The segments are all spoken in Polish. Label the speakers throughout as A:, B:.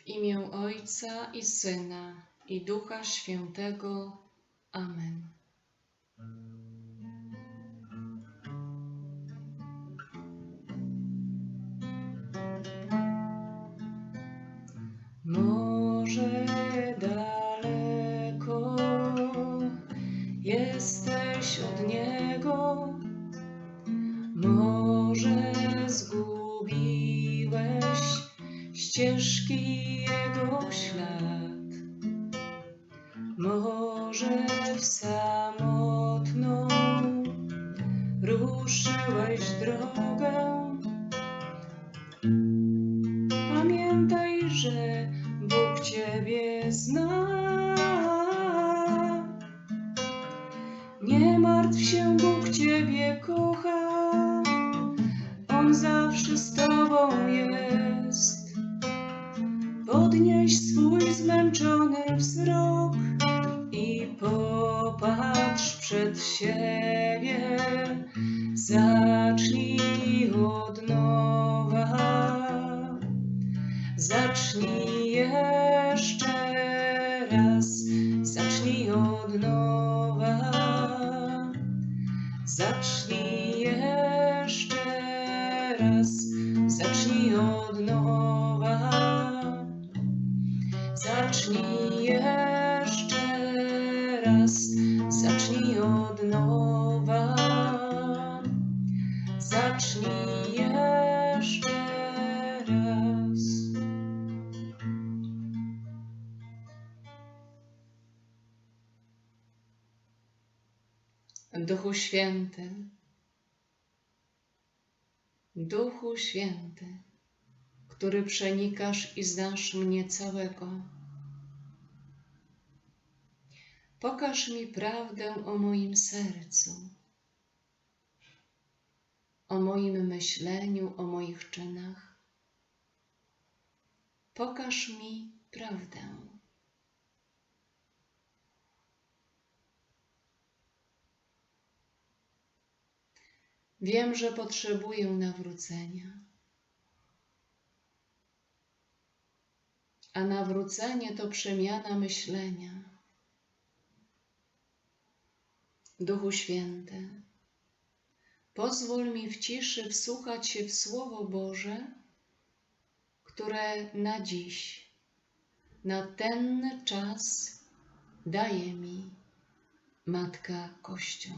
A: W imię Ojca i Syna i Ducha Świętego. Amen. Może daleko jesteś od Niego, ścieżki Jego ślad, może w samotną ruszyłeś drogę. Pamiętaj, że Bóg Ciebie zna. Nie martw się, Bóg Ciebie kocha. On zawsze z Tobą jest. Podnieś swój zmęczony wzrok i popatrz przed siebie. Zacznij jeszcze raz. Duchu Święty, Duchu Święty, który przenikasz i znasz mnie całego. Pokaż mi prawdę o moim sercu, o moim myśleniu, o moich czynach. Pokaż mi prawdę. Wiem, że potrzebuję nawrócenia. A nawrócenie to przemiana myślenia. Duchu Święty, pozwól mi w ciszy wsłuchać się w Słowo Boże, które na dziś, na ten czas daje mi Matka Kościół.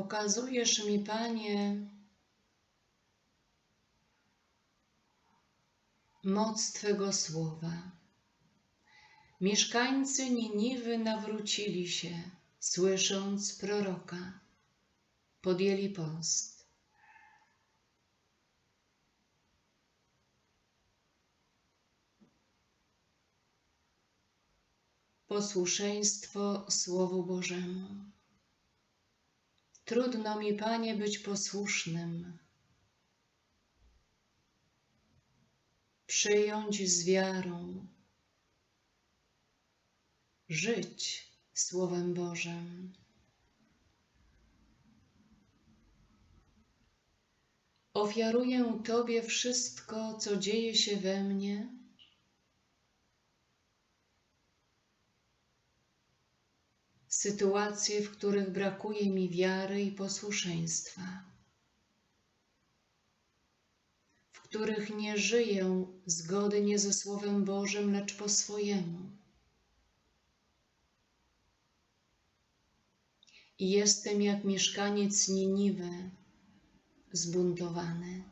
A: Pokazujesz mi, Panie, moc Twego słowa. Mieszkańcy Niniwy nawrócili się, słysząc proroka. Podjęli post. Posłuszeństwo Słowu Bożemu. Trudno mi, Panie, być posłusznym, przyjąć z wiarą, żyć Słowem Bożym. Ofiaruję Tobie wszystko, co dzieje się we mnie. Sytuacje, w których brakuje mi wiary i posłuszeństwa, w których nie żyję zgodnie ze Słowem Bożym, lecz po swojemu. I jestem jak mieszkaniec Niniwy, zbuntowany.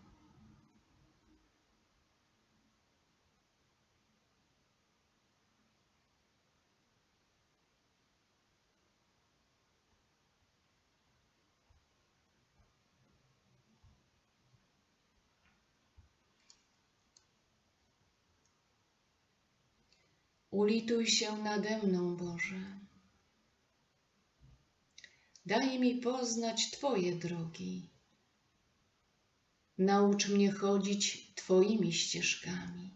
A: Ulituj się nade mną, Boże. Daj mi poznać Twoje drogi. Naucz mnie chodzić Twoimi ścieżkami.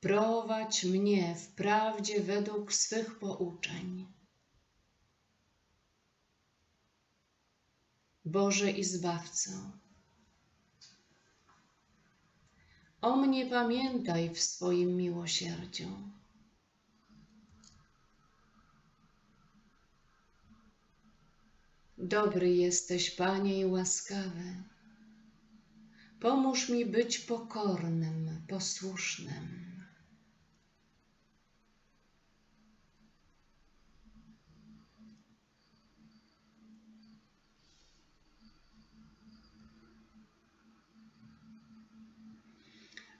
A: Prowadź mnie w prawdzie według swych pouczeń. Boże i Zbawco, o mnie pamiętaj w swoim miłosierdziu. Dobry jesteś, Panie, i łaskawy. Pomóż mi być pokornym, posłusznym.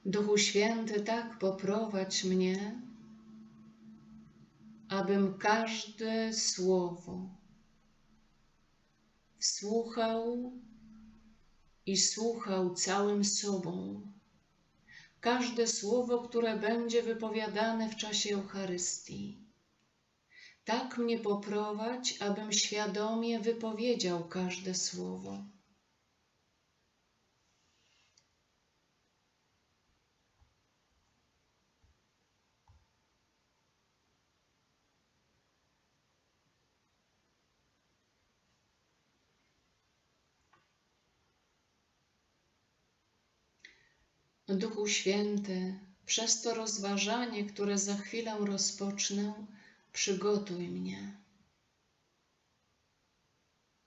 A: Duchu Święty, tak poprowadź mnie, abym każde słowo wsłuchał i słuchał całym sobą każde słowo, które będzie wypowiadane w czasie Eucharystii. Tak mnie poprowadź, abym świadomie wypowiedział każde słowo. Duchu Święty, przez to rozważanie, które za chwilę rozpocznę, przygotuj mnie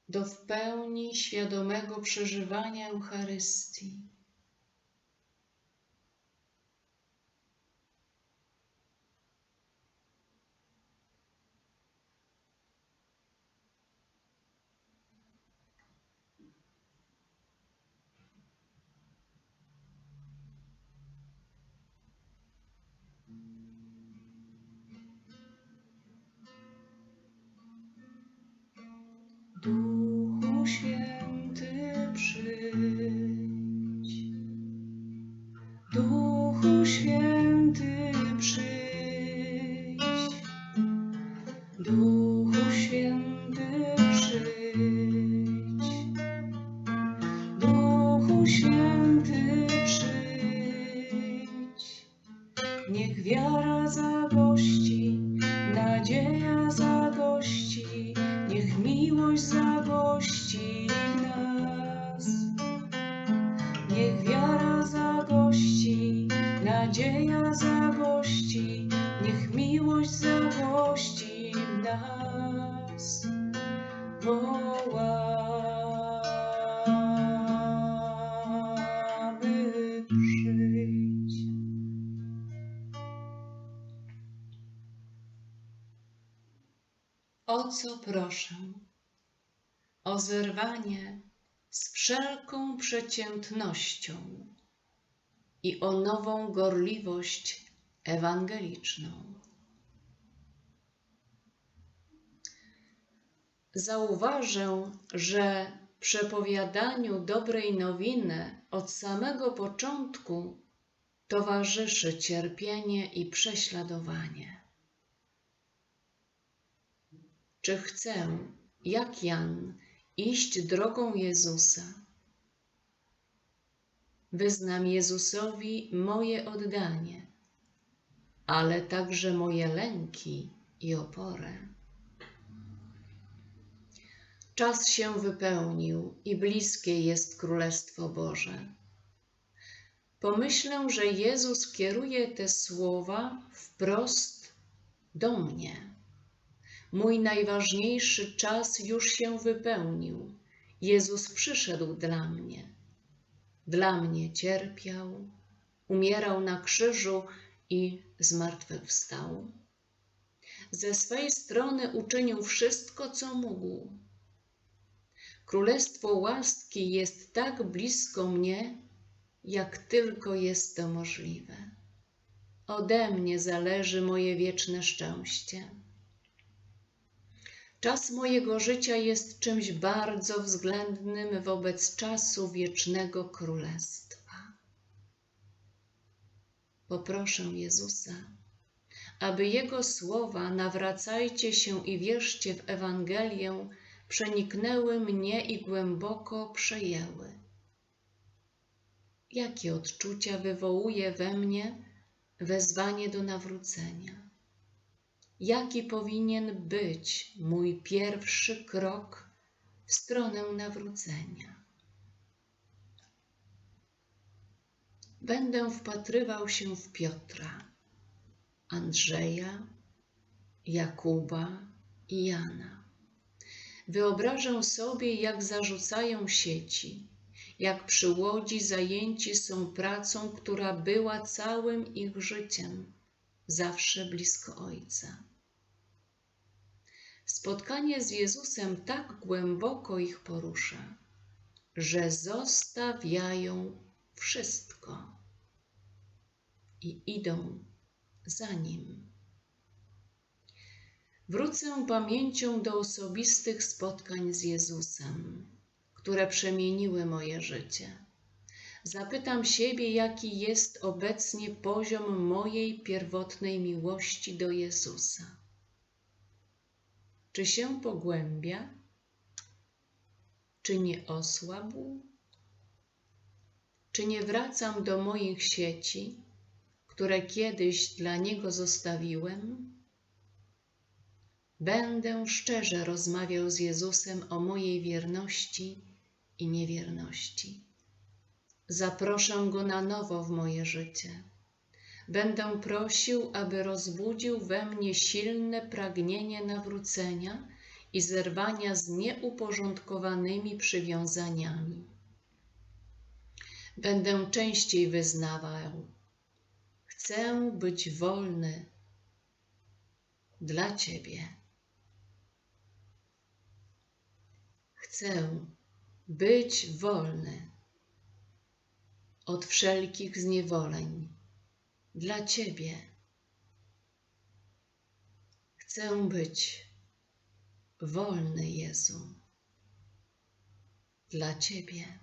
A: do w pełni świadomego przeżywania Eucharystii. O co proszę? o zerwanie z wszelką przeciętnością i o nową gorliwość ewangeliczną. Zauważę, że przepowiadaniu dobrej nowiny od samego początku towarzyszy cierpienie i prześladowanie. Czy chcę, jak Jan, iść drogą Jezusa? Wyznam Jezusowi moje oddanie, ale także moje lęki i oporę. Czas się wypełnił i bliskie jest Królestwo Boże. Pomyślę, że Jezus kieruje te słowa wprost do mnie. Mój najważniejszy czas już się wypełnił. Jezus przyszedł dla mnie. Dla mnie cierpiał, umierał na krzyżu i zmartwychwstał. Ze swej strony uczynił wszystko, co mógł. Królestwo łaski jest tak blisko mnie, jak tylko jest to możliwe. Ode mnie zależy moje wieczne szczęście. Czas mojego życia jest czymś bardzo względnym wobec czasu wiecznego królestwa. Poproszę Jezusa, aby Jego słowa nawracajcie się i wierzcie w Ewangelię przeniknęły mnie i głęboko przejęły. Jakie odczucia wywołuje we mnie wezwanie do nawrócenia? Jaki powinien być mój pierwszy krok w stronę nawrócenia? Będę wpatrywał się w Piotra, Andrzeja, Jakuba i Jana. Wyobrażę sobie, jak zarzucają sieci, jak przy łodzi zajęci są pracą, która była całym ich życiem, zawsze blisko Ojca. Spotkanie z Jezusem tak głęboko ich porusza, że zostawiają wszystko i idą za Nim. Wrócę pamięcią do osobistych spotkań z Jezusem, które przemieniły moje życie. Zapytam siebie, jaki jest obecnie poziom mojej pierwotnej miłości do Jezusa. Czy się pogłębia? Czy nie osłabł? Czy nie wracam do moich sieci, które kiedyś dla Niego zostawiłem? Będę szczerze rozmawiał z Jezusem o mojej wierności i niewierności. Zaproszę Go na nowo w moje życie. Będę prosił, aby rozbudził we mnie silne pragnienie nawrócenia i zerwania z nieuporządkowanymi przywiązaniami. Będę częściej wyznawał: Chcę być wolny dla Ciebie. Chcę być wolny od wszelkich zniewoleń dla Ciebie. Chcę być wolny, Jezu, dla Ciebie.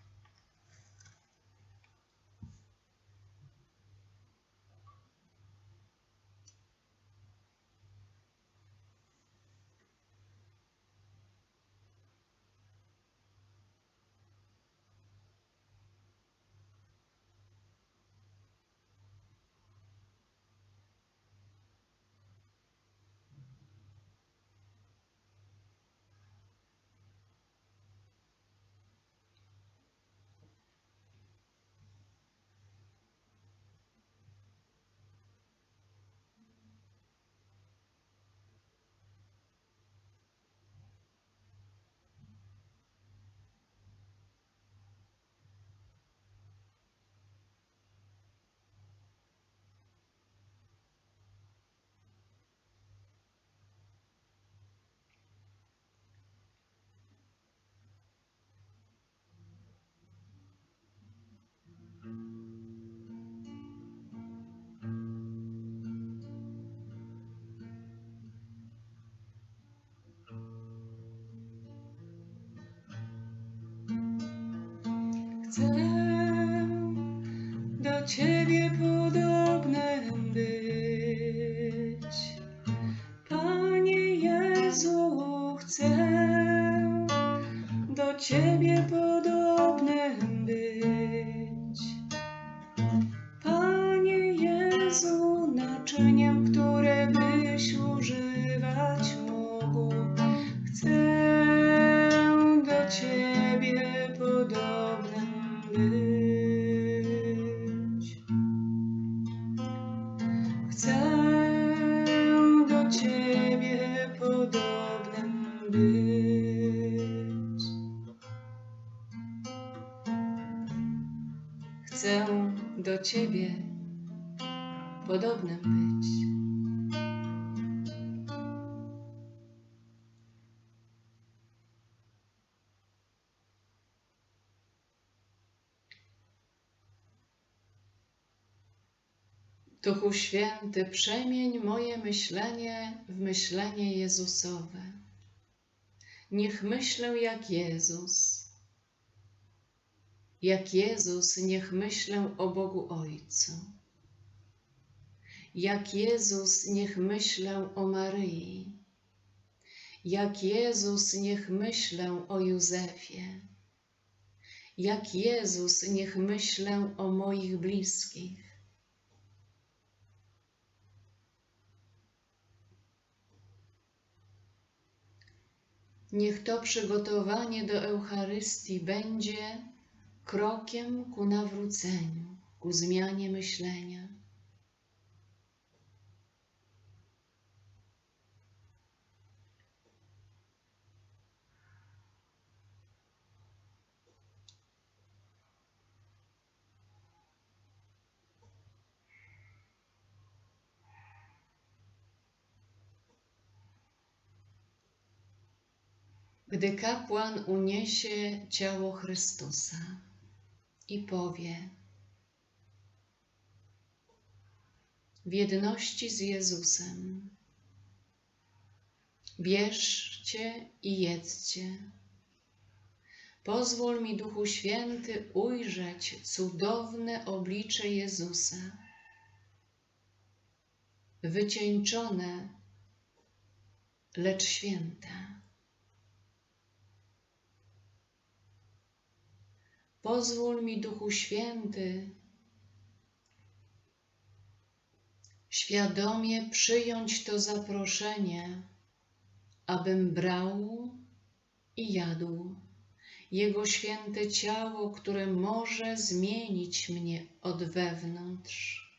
A: Chcę Chcę do Ciebie podobnym być. Duchu Święty, przemień moje myślenie w myślenie Jezusowe. Niech myślę jak Jezus. Jak Jezus, niech myślę o Bogu Ojcu. Jak Jezus, niech myślę o Maryi. Jak Jezus, niech myślę o Józefie. Jak Jezus, niech myślę o moich bliskich. Niech to przygotowanie do Eucharystii będzie krokiem ku nawróceniu, ku zmianie myślenia. Gdy kapłan uniesie ciało Chrystusa i powie: W jedności z Jezusem, bierzcie i jedzcie. Pozwól mi, Duchu Święty, ujrzeć cudowne oblicze Jezusa, wycieńczone, lecz święte. Pozwól mi, Duchu Święty, świadomie przyjąć to zaproszenie, abym brał i jadł Jego święte ciało, które może zmienić mnie od wewnątrz.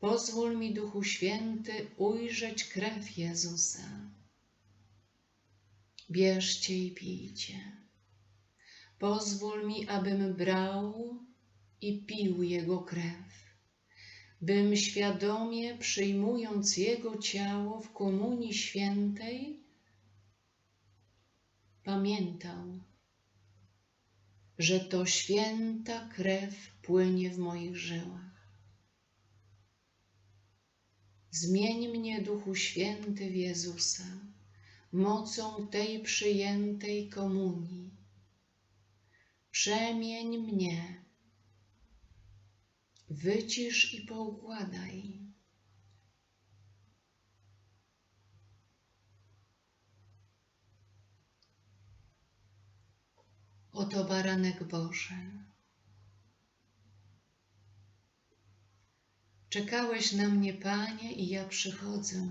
A: Pozwól mi, Duchu Święty, ujrzeć krew Jezusa. Bierzcie i pijcie. Pozwól mi, abym brał i pił Jego krew, bym świadomie przyjmując Jego ciało w Komunii Świętej, pamiętał, że to święta krew płynie w moich żyłach. Zmień mnie, Duchu Święty, w Jezusa, mocą tej przyjętej komunii. Przemień mnie, wycisz i poukładaj. Oto baranek Boży. Czekałeś na mnie, Panie, i ja przychodzę.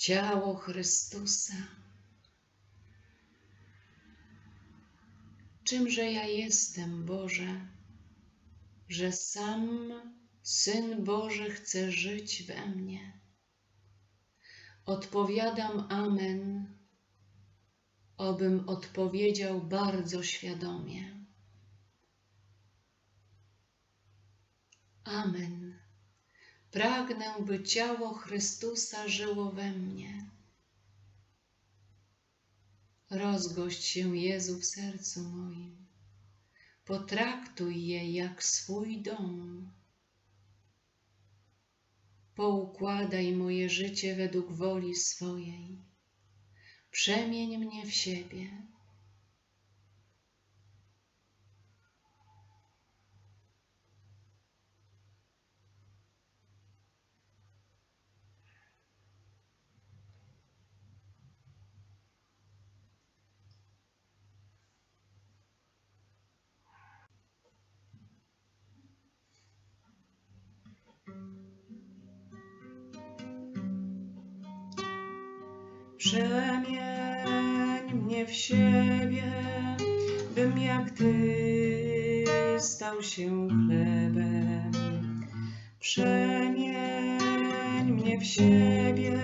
A: Ciało Chrystusa. Czymże ja jestem, Boże, że sam Syn Boży chce żyć we mnie? Odpowiadam Amen, obym odpowiedział bardzo świadomie. Amen. Pragnę, by ciało Chrystusa żyło we mnie. Rozgość się, Jezu, w sercu moim. Potraktuj je jak swój dom. Poukładaj moje życie według woli swojej. przemień mnie w siebie. Stał się chlebem. Przemień mnie w siebie,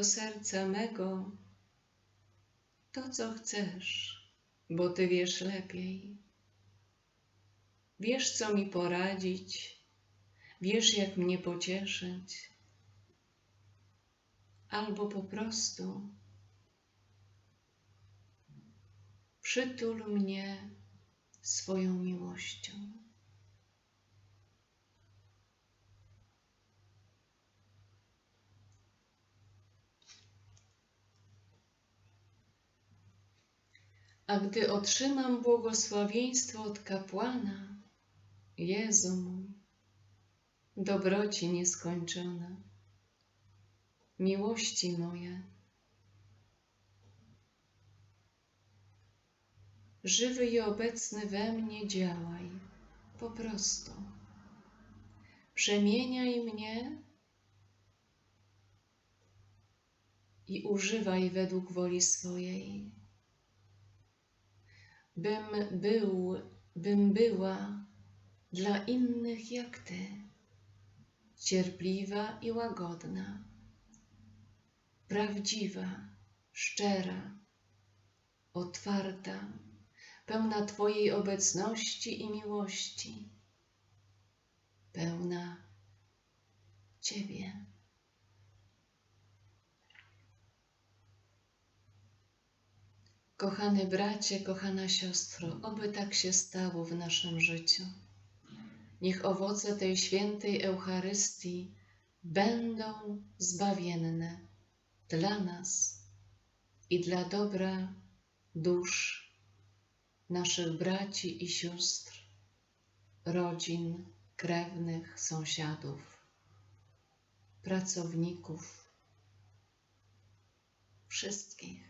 A: do serca mego to, co chcesz, bo Ty wiesz lepiej. Wiesz, co mi poradzić, wiesz, jak mnie pocieszyć, albo po prostu przytul mnie swoją miłością. A gdy otrzymam błogosławieństwo od kapłana, Jezu mój, dobroci nieskończona, miłości moje, żywy i obecny we mnie działaj, po prostu. Przemieniaj mnie i używaj według woli swojej bym był, bym była dla innych jak Ty, cierpliwa i łagodna, prawdziwa, szczera, otwarta, pełna Twojej obecności i miłości, pełna Ciebie. Kochany bracie, kochana siostro, oby tak się stało w naszym życiu. Niech owoce tej świętej Eucharystii będą zbawienne dla nas i dla dobra dusz naszych braci i sióstr, rodzin, krewnych, sąsiadów, pracowników, wszystkich.